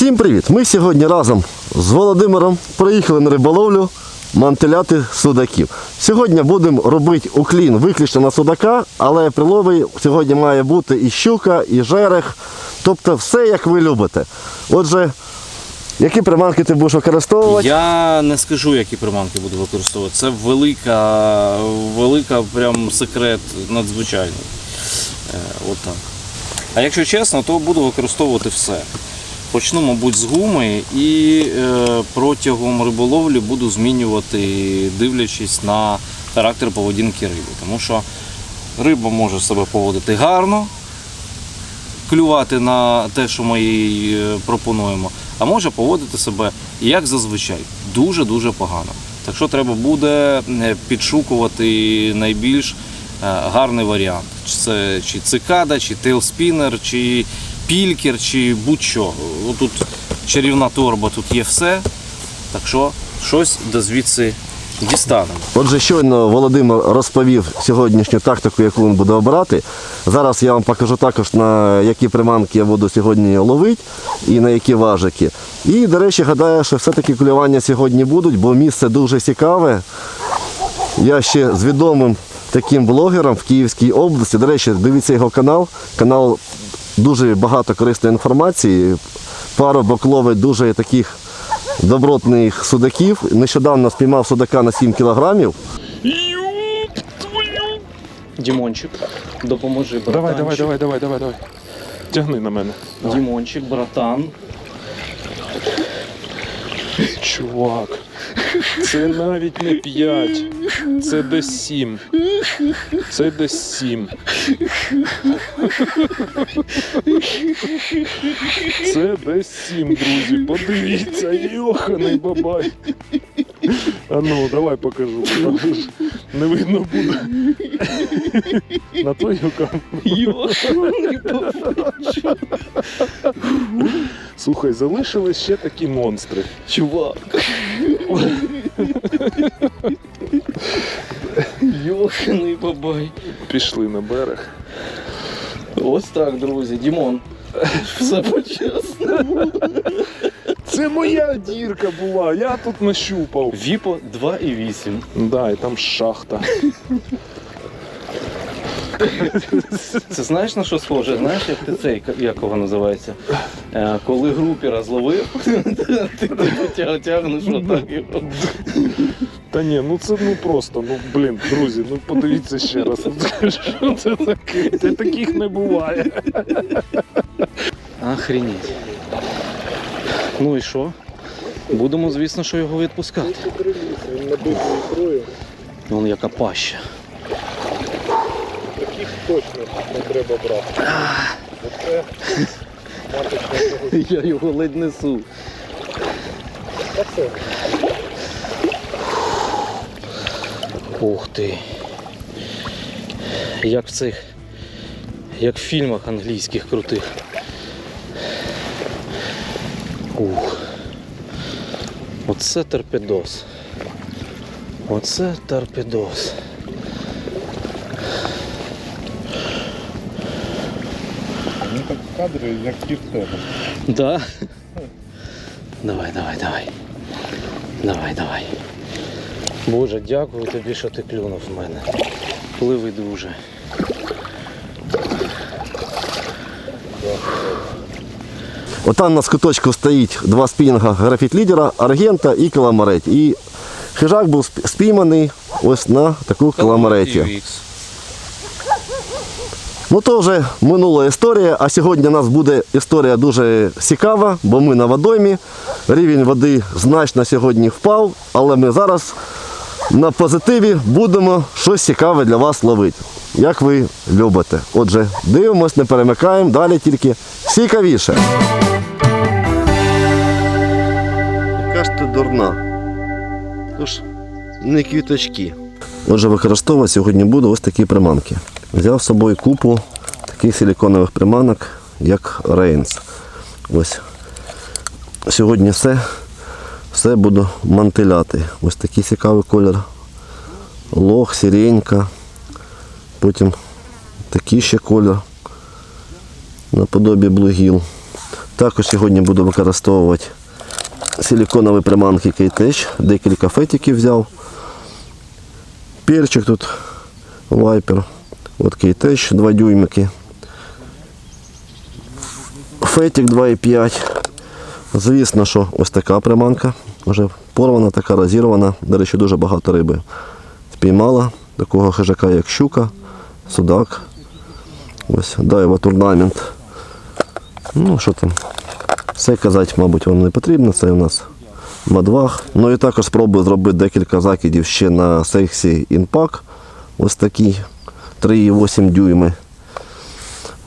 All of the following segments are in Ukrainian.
Всім привіт! Ми сьогодні разом з Володимиром приїхали на риболовлю мантиляти судаків. Сьогодні будемо робити уклін виключно на судака, але прилови сьогодні має бути і щука, і жерех, тобто все як ви любите. Отже, які приманки ти будеш використовувати? Я не скажу, які приманки буду використовувати. Це велика, велика прям секрет надзвичайний. Е, от так. А якщо чесно, то буду використовувати все. Почну, мабуть, з гуми і е, протягом риболовлі буду змінювати, дивлячись на характер поведінки риби. Тому що риба може себе поводити гарно, клювати на те, що ми їй е, пропонуємо, а може поводити себе як зазвичай, дуже-дуже погано. Так що треба буде е, підшукувати найбільш гарний варіант. Це чи цикада, чи тейлспінер, чи пількер, чи будь-що. Тут чарівна торба, тут є все. Так що щось до звідси дістанемо. Отже, щойно Володимир розповів сьогоднішню тактику, яку він буде обирати. Зараз я вам покажу також, на які приманки я буду сьогодні ловити і на які важики. І, до речі, гадаю, що все-таки клювання сьогодні будуть, бо місце дуже цікаве. Я ще з відомим таким блогером в Київській області. До речі, дивіться його канал. Канал дуже багато корисної інформації. Парубок ловить дуже таких добротних судаків. Нещодавно спіймав судака на 7 кілограмів. Дімончик, допоможи братанчик. Давай, давай, давай, давай, давай, давай. Тягни на мене. Дімончик, братан. Чувак. Це навіть не 5. Це десь 7. Це десь 7. Це десь 7, друзі. Подивіться, йоханий бабай. А ну, давай покажу. Не видно буде. На твою камеру. Слухай, залишились ще такі монстри. Чувак. Йоханий бабай. Пішли на берег. Ось так, друзі. Дімон. Все по-чесному. Це моя дірка була, я тут нащупав. Віпо 2,8. Да, і там шахта. Це знаєш на що схоже? Знаєш, як ти цей, як його називається? Е, коли групіра зловив, ти тяг- тягнеш отак його. Та ні, ну це ну просто, ну блін, друзі, ну подивіться ще раз. Що це таке? Це таких не буває. Охренеть. Ну і що? Будемо, звісно, що його відпускати. Він набив зброю. Вон яка паща. Точно не треба брати. Оце маточна Я його ледь несу. Це. Ух ти. Як в цих, як в фільмах англійських крутих. Ух. Оце торпедос. Оце торпедос. Ну так кадри, як ті в тебе. Да. Давай, давай, давай. Давай, давай. Боже, дякую тобі, що ти клюнув в мене. Пливи дуже. Отам на скуточку стоїть два спінінга графіт лідера, аргента і каламареть. І хижак був спійманий ось на таку каламареті. Ну то вже минула історія, а сьогодні у нас буде історія дуже цікава, бо ми на водоймі. Рівень води значно сьогодні впав, але ми зараз на позитиві будемо щось цікаве для вас ловити. Як ви любите. Отже, дивимось, не перемикаємо, далі тільки цікавіше. Яка ж ти дурна? Тож не квіточки. Отже, використовувати сьогодні буду ось такі приманки. Взяв з собою купу таких силіконових приманок, як Рейнс. Ось. Сьогодні все, все буду мантиляти. Ось такий цікавий колір. Лох, сиренька. Потім такий ще колір. Наподобі блугіл. Також сьогодні буду використовувати силиконові приманки Кейтеч. Декілька фетиків взяв. Перчик тут вайпер. От Кейтеч 2 дюймики. Фетик 2,5. Звісно, що ось така приманка. Вже порвана, така розірвана. До речі, дуже багато риби спіймала. Такого хижака, як щука, судак. Ось дайва турнамент. Ну, що там? Все казати, мабуть, вам не потрібно. Це у нас мадваг. Ну і також спробую зробити декілька закидів ще на сексі інпак. Ось такий 3,8 дюйми.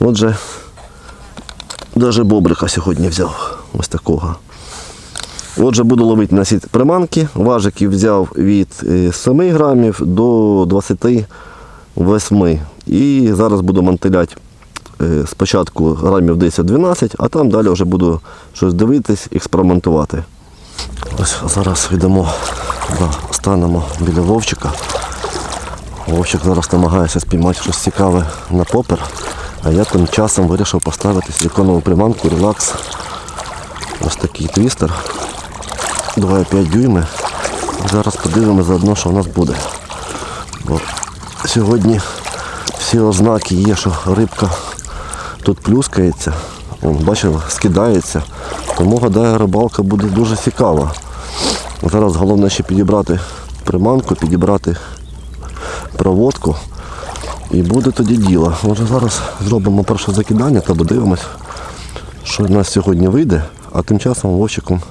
Отже, навіть бобрика сьогодні взяв. Ось такого. Отже, буду ловити на сіт приманки. Важиків взяв від е, 7 грамів до 28. І зараз буду мантиляти е, спочатку грамів 10-12, а там далі вже буду щось дивитись, експериментувати. Ось зараз йдемо, станемо біля Вовчика. Вовчик зараз намагається спіймати щось цікаве на попер, а я тим часом вирішив поставити силиконову приманку релакс. Ось такий твістер. 2,5 дюйми. Зараз подивимося заодно, що в нас буде. Бо сьогодні всі ознаки є, що рибка тут плюскається. Бачили, скидається. Тому гадаю, рибалка буде дуже цікава. Зараз головне ще підібрати приманку, підібрати проводку. І буде тоді діло. Може зараз зробимо перше закидання та подивимось, що в нас сьогодні вийде, а тим часом вовчиком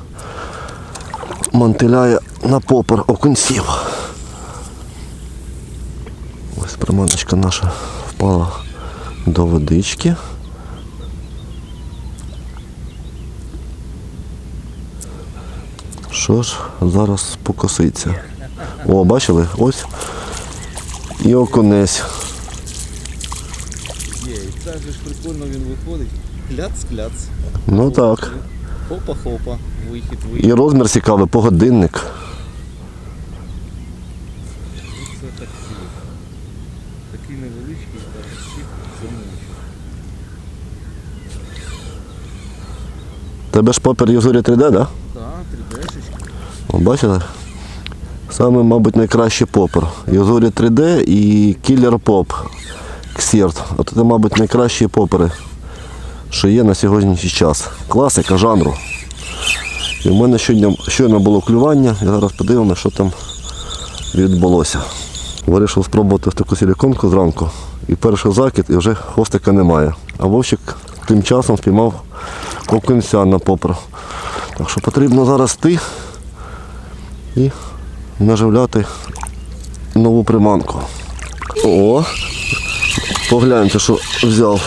мантиляє на попер окунців. Ось приманочка наша впала до водички. Що ж зараз покоситься? О, бачили? Ось і окунець. Є, і так же ж прикольно він виходить. Кляц-кляц. Ну так. Хопа-хопа. Вихід, вихід. І розмір цікавий, погодинник. Це так. Такий невеличкий, так, чик, замовчив. Тебе ж попер Юзурі 3D, так? Да? Так, 3D-шечка. О, Бачили? Саме, мабуть, найкращий попер. Юзурі 3D і Killer Pop Ксірт. От це, мабуть, найкращі попери, що є на сьогоднішній час. Класика жанру. І в мене щойно, щойно було клювання, і зараз подивимося, що там відбулося. Вирішив спробувати в таку силіконку зранку. І перший закид, і вже хвостика немає. А вовчик тим часом спіймав окунця на попер. Так що потрібно зараз йти і наживляти нову приманку. О! Погляньте, що взяв.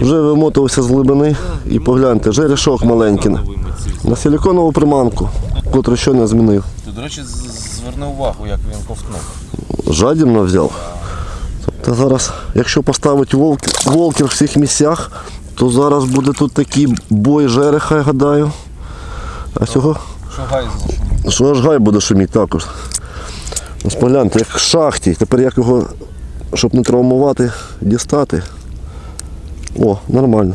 Вже вимотувався з глибини і погляньте, жерешок маленький. На силиконову приманку, котру ще не змінив. Ти, до речі, зверни увагу, як він ковтнув. Жадібно взяв. Тобто зараз, якщо поставити волк, волкер в всіх місцях, то зараз буде тут такий бой жереха, я гадаю. А цього гай зашумів. Що аж гай буде шуміти також. Ось погляньте, як в шахті. Тепер як його, щоб не травмувати, дістати. О, нормально.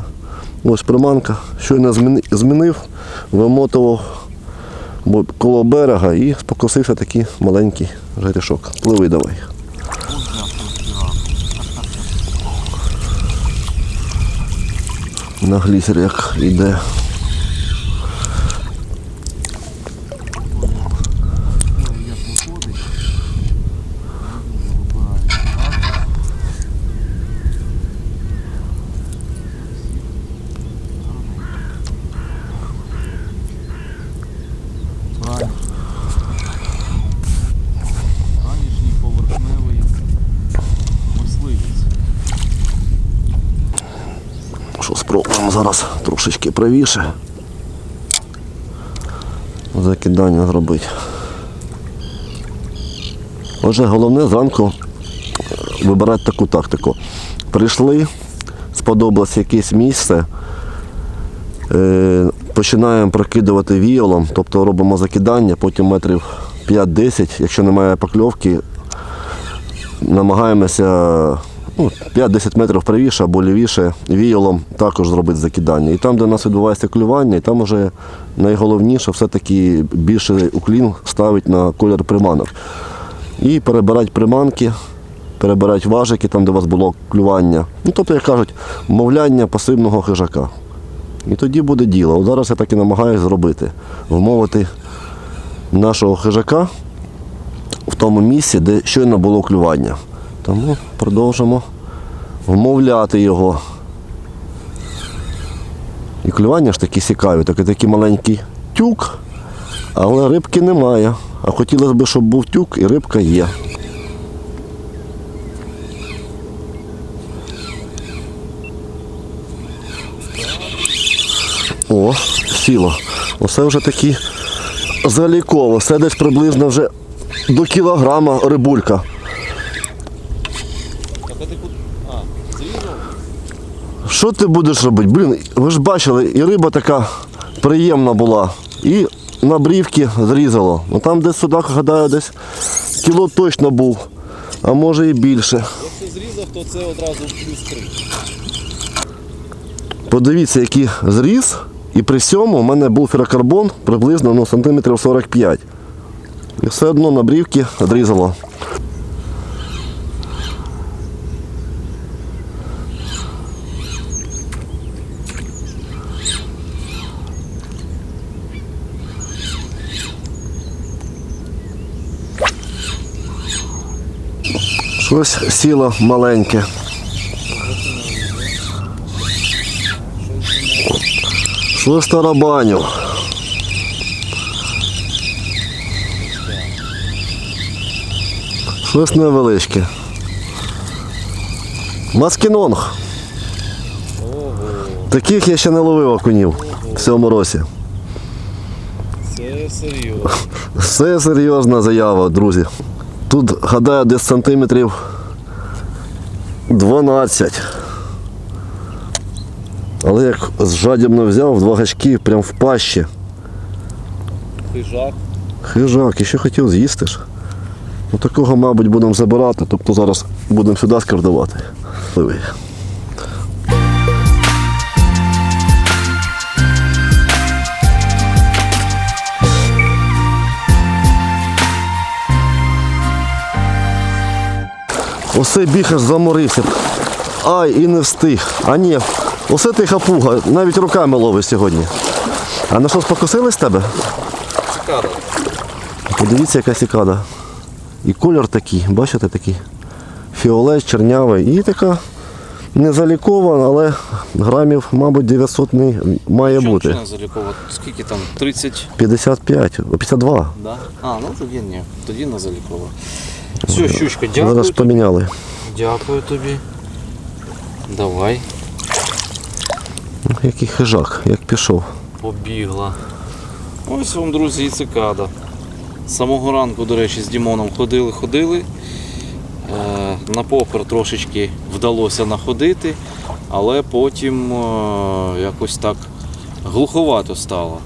Ось приманка. Щойно змінив, вимотував коло берега і спокусився такий маленький жерішок. Пливи давай. На глісер як йде. Що спробуємо зараз трошечки правіше. Закидання зробити. Отже, головне зранку вибирати таку тактику. Прийшли, сподобалось якесь місце, е, починаємо прокидувати віолом, тобто робимо закидання, потім метрів 5-10, якщо немає покльовки, намагаємося ну, 5-10 метрів правіше або лівіше віялом також зробити закидання. І там, де у нас відбувається клювання, і там вже найголовніше все-таки більше уклін ставить на колір приманок. І перебирати приманки, перебирати важики, там, де у вас було клювання. Ну, тобто, як кажуть, мовляння пасивного хижака. І тоді буде діло. От зараз я так і намагаюся зробити. Вмовити нашого хижака в тому місці, де щойно було клювання. Тому продовжимо вмовляти його. І клювання ж такі цікаві, такий, такий маленький тюк, але рибки немає. А хотілося б, щоб був тюк і рибка є. О, сіло. Оце вже такі заліково. Це десь приблизно вже до кілограма рибулька. Так а ти куди? А, зрізав? Що ти будеш робити? Блін, ви ж бачили, і риба така приємна була. І на брівки зрізало. Ну там десь судак, гадаю, десь кіло точно був, а може і більше. Якщо зрізав, то це одразу плюс 3. Подивіться, який зріз. І при цьому в мене був ферокарбон приблизно ну, сантиметрів 45. І все одно на брівки зрізало. Щось сіло маленьке. Щось тарабаню. Щось невеличке. Маскінонг. Таких я ще не ловив окунів в цьому році. Це серйозна заява, друзі. Тут, гадаю, десь сантиметрів 12. Але як жадібно взяв, два гачки прям в пащі. Хижак. Хижак, і ще хотів з'їсти ж. Ну такого, мабуть, будемо забирати, тобто зараз будемо сюди скардувати. Пливи. Оце біг заморився. Ай, і не встиг. А ні, оце ти хапуга, навіть руками ловиш сьогодні. А на що спокусили з тебе? Цикада. Подивіться, яка сікада. І колір такий, бачите, такий фіолет, чернявий. І така незалікована, але грамів, мабуть, 900 не має Чому бути. не заліковувати? Скільки там? 30? 55, 52. Да? А, ну тоді ні. Тоді не залікова. Все, щучка, дякую. Зараз тобі. поміняли. Дякую тобі. Давай. Який хижак, як пішов. Побігла. Ось вам, друзі, і цикада. З самого ранку, до речі, з Дімоном ходили, ходили. Е, на попер трошечки вдалося находити, але потім е, якось так глуховато стало.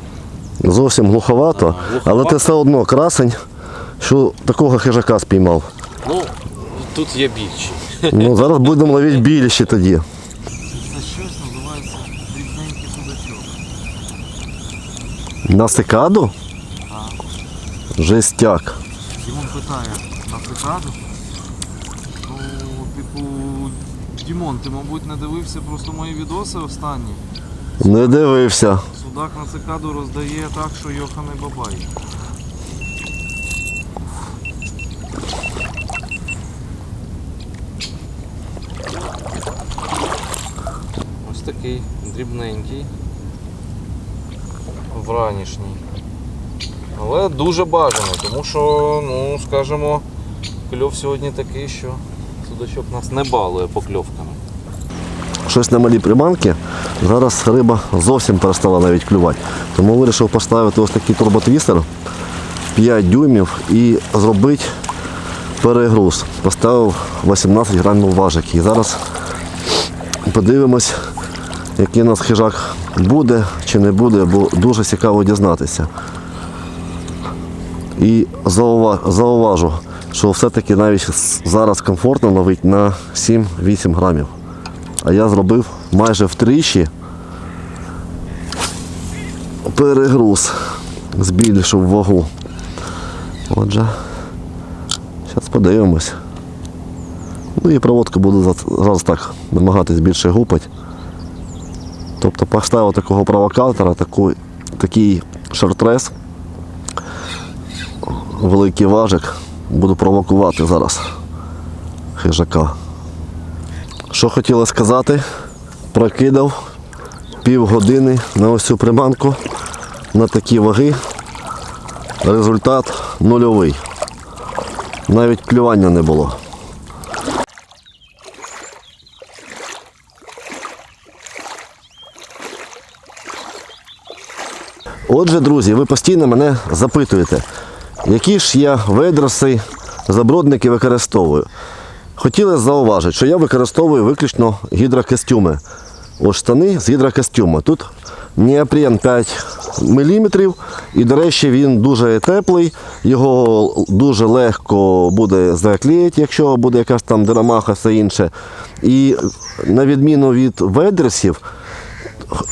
Зовсім глуховато, Ага, глуховато. але ти все одно красень, що такого хижака спіймав. Ну, тут є більші. Ну, зараз будемо ловити більші тоді. Це щось називається дрібненький судачок. На цикаду? Жестяк. Дімон питає на цикаду. Ну, типу, Дімон, ти, мабуть, не дивився просто мої відоси останні. Не дивився. Судак на цикаду роздає так, що йоханий бабай. Ось такий дрібненький. Вранішній. Але дуже бажаний, тому що, ну, скажімо, кльов сьогодні такий, що судачок нас не балує покльовками. щось на малі приманки. Зараз риба зовсім перестала навіть клювати. Тому вирішив поставити ось такий турботвістер 5 дюймів і зробити перегруз. Поставив 18 грамів важик. І зараз подивимось, який у нас хижак буде чи не буде, бо дуже цікаво дізнатися. І зауважу, що все-таки навіть зараз комфортно ловить на 7-8 грамів. А я зробив майже втричі перегруз, збільшив вагу. Отже, зараз подивимось. Ну і проводку буду за- зараз так намагатись більше гупати. Тобто поставив такого провокатора, таку, такий шортрес, великий важик, буду провокувати зараз хижака. Що хотіла сказати, прокидав півгодини на ось цю приманку на такі ваги. Результат нульовий. Навіть клювання не було. Отже, друзі, ви постійно мене запитуєте, які ж я видроси, забродники використовую. Хотіли зауважити, що я використовую виключно гідрокостюми. Ось штани з гідрокостюма. Тут неопрен 5 мм, і, до речі, він дуже теплий, його дуже легко буде заклеїти, якщо буде якась там дерамаха, все інше. І на відміну від ведресів,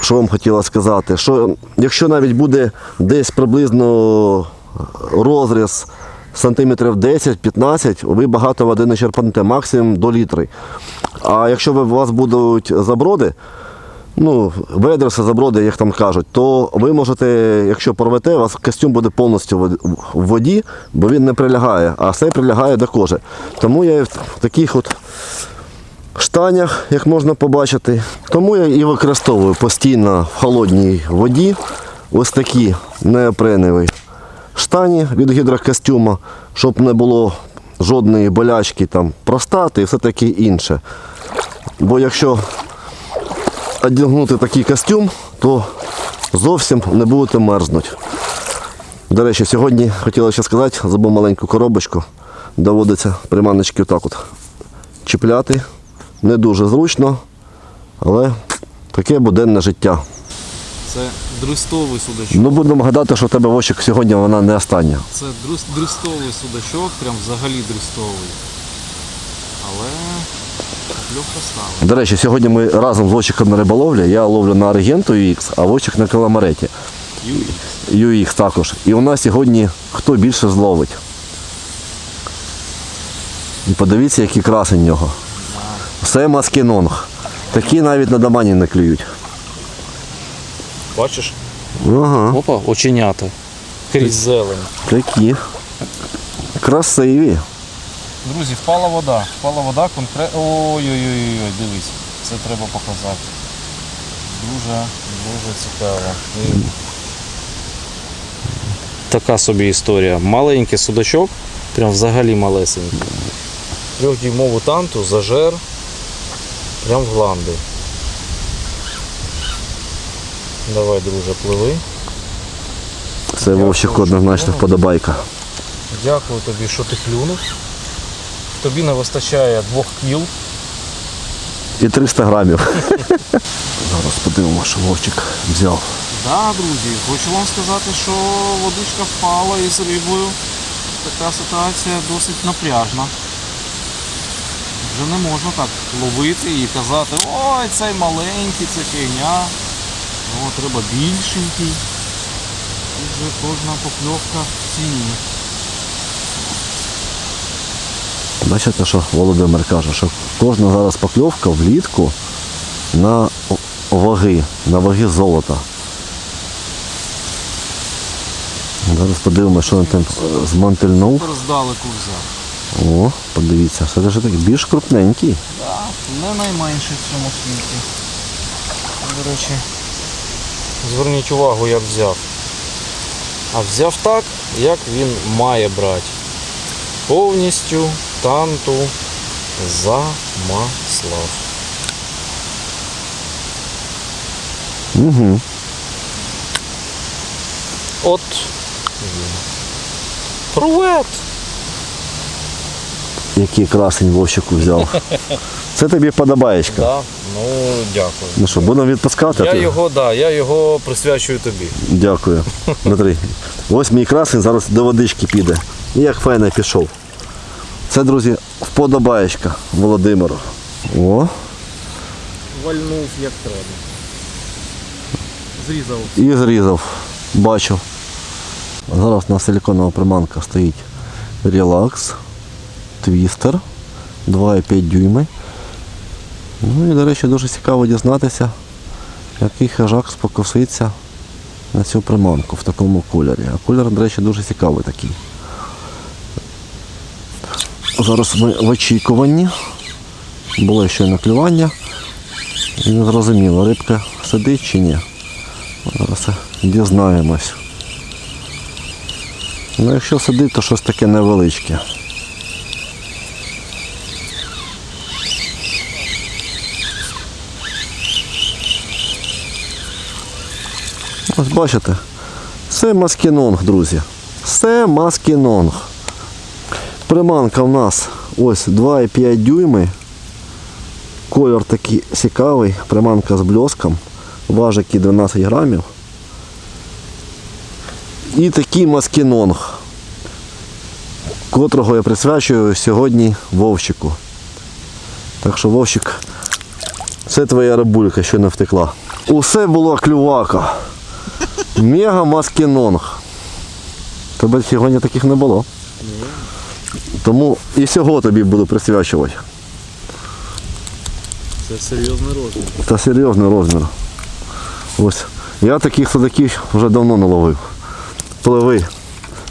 що вам хотіла сказати, що якщо навіть буде десь приблизно розріз сантиметрів 10-15, ви багато води не черпанете, максимум до літри. А якщо у вас будуть заброди, ну, ведреси, заброди, як там кажуть, то ви можете, якщо порвете, у вас костюм буде повністю в воді, бо він не прилягає, а все прилягає до кожи. Тому я в таких от штанях, як можна побачити. Тому я і використовую постійно в холодній воді ось такі неопренові штані від гідрокостюма, щоб не було жодної болячки, там, простати і все таке інше. Бо якщо одягнути такий костюм, то зовсім не будете мерзнути. До речі, сьогодні хотіла ще сказати, забув маленьку коробочку. Доводиться приманочки отак от чіпляти. Не дуже зручно, але таке буденне життя. Це дристовий судачок. Ну будемо гадати, що в тебе вощик сьогодні вона не остання. Це дристовий судачок, прям взагалі дристовий. Але покльовка стала. До речі, сьогодні ми разом з вощиком на риболовлі. Я ловлю на Аргенту UX, а вощик на каламареті. UX. UX також. І у нас сьогодні хто більше зловить. І подивіться, який красень в нього. Все маскінонг. Такі навіть на домані не клюють. Бачиш? Ага, Опа, оченята. Крізь зелень. такі. Красиві. Друзі, впала вода. Впала вода конкретно. Ой-ой-ой, дивись. Це треба показати. Дуже, дуже цікаво. Така собі історія. Маленький судачок, прям взагалі малесенький. Трьохдюймову танту, зажер, прям в гланди. Давай, друже, пливи. Це вовчик однозначно вподобайка. Дякую тобі, що ти клюнув. Тобі не вистачає двох кіл. І 300 грамів. Зараз подивимося, що вовчик взяв. Да, друзі, хочу вам сказати, що водичка впала із рибою. Така ситуація досить напряжна. Вже не можна так ловити і казати, ой, цей маленький, це фігня. О, треба більшенький. І вже кожна покльовка в ціні. Бачите, що Володимир каже, що кожна зараз покльовка влітку на ваги, на ваги золота. Зараз подивимося, що він там змантильнув. Супер здалеку взяв. О, подивіться, це вже такий більш крупненький. Да, не найменший в цьому світі. До речі, зверніть увагу, як взяв. А взяв так, як він має брати. Повністю танту замаслав. Угу. От він. Привет! Який красень вовчику взяв. Це тобі подобаєчка. Да, ну дякую. Ну що, будемо відпускати? Я його, да, я його присвячую тобі. Дякую. Дмитрий. Ось мій красень зараз до водички піде. І як файно пішов. Це, друзі, вподобаєчка Володимиру. О, Вальнув як треба. Зрізав. і зрізав. Бачу. Зараз на силіконова приманка стоїть релакс, твістер, 2,5 дюйми. Ну і, до речі, дуже цікаво дізнатися, який хижак спокуситься на цю приманку в такому кольорі. А кольор, до речі, дуже цікавий такий. Зараз ми в очікуванні. Було ще наклювання. І не зрозуміло, рибка сидить чи ні. Зараз дізнаємось. Ну, якщо сидить, то щось таке невеличке. Ось бачите, це маскінонг, друзі. Це маскінонг. Приманка в нас ось 2,5 дюйми. Колір такий цікавий, приманка з бльоском, важики 12 грамів. І такий маскінонг, котрого я присвячую сьогодні Вовчику. Так що Вовчик, це твоя рибулька, що не втекла. Усе було клювака. Мега маскінонг. Тебе сьогодні таких не було. Тому і цього тобі буду присвячувати. Це серйозний розмір. Це серйозний розмір. Ось. Я таких судаків вже давно не ловив. Пливи,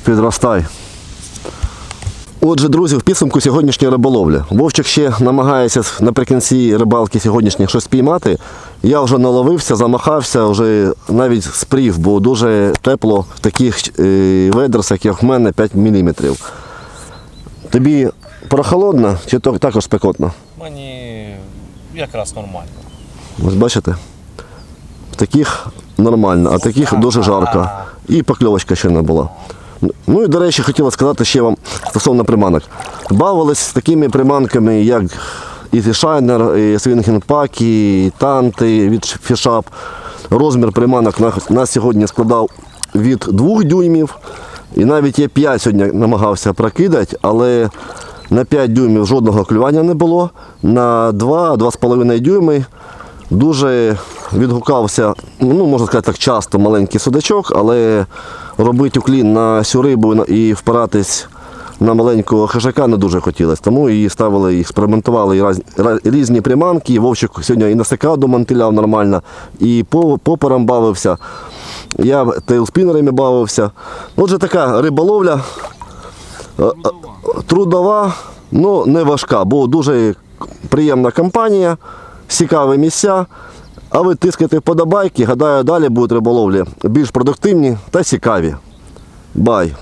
підростай. Отже, друзі, в підсумку сьогоднішньої риболовлі. Вовчик ще намагається наприкінці рибалки сьогоднішніх щось піймати. Я вже наловився, замахався, вже навіть спрів, бо дуже тепло в таких е, ведерсах, як в мене, 5 мм. Тобі прохолодно чи також спекотно? Мені якраз нормально. Ось бачите? В таких нормально, а таких дуже жарко. І покльовочка ще не була. Ну і до речі, хотіла сказати ще вам стосовно приманок. Бавились такими приманками, як і Shiner, і Swinging Pack, і Танти від Фішап. Розмір приманок на, на сьогодні складав від 2 дюймів. І навіть я 5 сьогодні намагався прокидати, але на 5 дюймів жодного клювання не було. На 2-2,5 дюйми дуже відгукався, ну можна сказати так, часто маленький судачок, але робити уклін на цю рибу і впиратись на маленького хижака не дуже хотілося. Тому і ставили, експериментували і раз- ра- різні приманки. І Вовчик сьогодні і на секаду мантиляв нормально, і по поперам бавився. Я тейлспінерами бавився. Отже, така риболовля е, е, трудова, ну не важка, бо дуже приємна компанія, цікаві місця. А ви тискайте вподобайки, гадаю, далі будуть риболовлі більш продуктивні та цікаві. Бай!